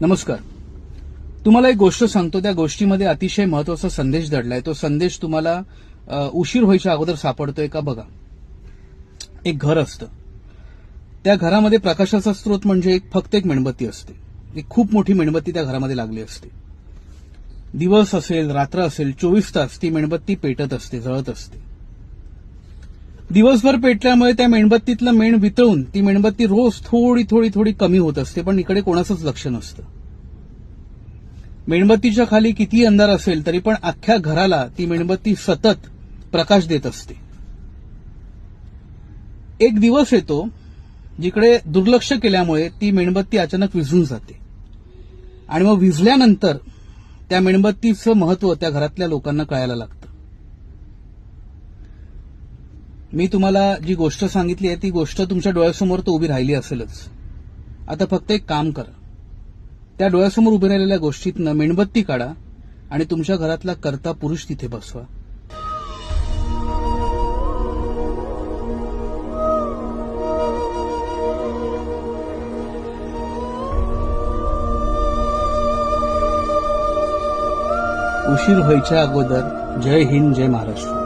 नमस्कार. तुम्हाला एक गोष्ट सांगतो त्या गोष्टीमध्ये अतिशय महत्त्वाचा संदेश दडलाय. तो संदेश तुम्हाला उशीर व्हायच्या अगोदर सापडतोय का बघा. एक घर असतं. त्या घरामध्ये प्रकाशाचा स्रोत म्हणजे एक फक्त एक मेणबत्ती असते. एक खूप मोठी मेणबत्ती त्या घरामध्ये लागली असते. दिवस असेल रात्र असेल चोवीस तास ती मेणबत्ती पेटत असते जळत असते. दिवसभर पेटल्यामुळे त्या मेणबत्तीतलं मेण वितळून ती मेणबत्ती रोज थोडी थोडी थोडी कमी होत असते पण इकडे कोणाचंच लक्ष नसतं. मेणबत्तीच्या खाली किती अंधार असेल तरी पण अख्ख्या घराला ती मेणबत्ती सतत प्रकाश देत असते. एक दिवस येतो जिकडे दुर्लक्ष केल्यामुळे ती मेणबत्ती अचानक विझून जाते. आणि मग विझल्यानंतर त्या मेणबत्तीचं महत्त्व त्या घरातल्या लोकांना कळायला लागतं. मी तुम्हाला जी गोष्ट सांगितली आहे ती गोष्ट तुमच्या डोळ्यासमोर तर उभी राहिली असेलच. आता फक्त एक काम करा. त्या डोळ्यासमोर उभी राहिलेल्या गोष्टीतनं मेणबत्ती काढा आणि तुमच्या घरातला कर्ता पुरुष तिथे बसवा. उशीर व्हायच्या अगोदर जय हिंद जय महाराष्ट्र.